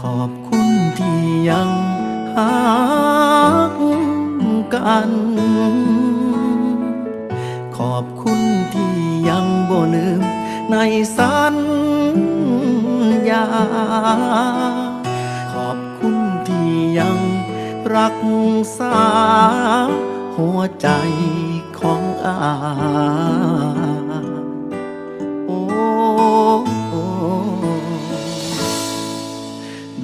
ขอบคุณที่ยังหักกัน ขอบคุณที่ยังบ่ลืมในสัญญา ขอบคุณที่ยังรักษาหัวใจของอา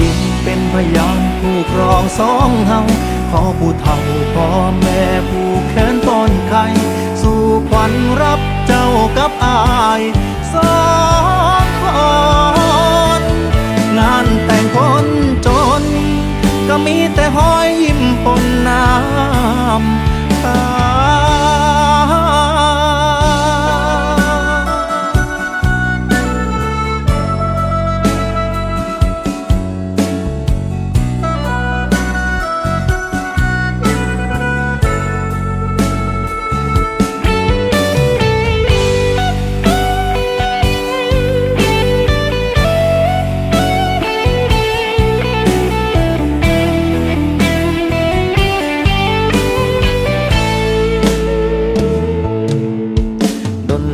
ดินเป็นพยานผู้ครองสองเฮาขอผู้เฒ่าพ่อแม่ผู้แขนป้อนไข่สู่ขวัญรับเจ้ากับอายสองคนงานแต่งคนจน ก็มีแต่หอยยิ้มปนน้ำ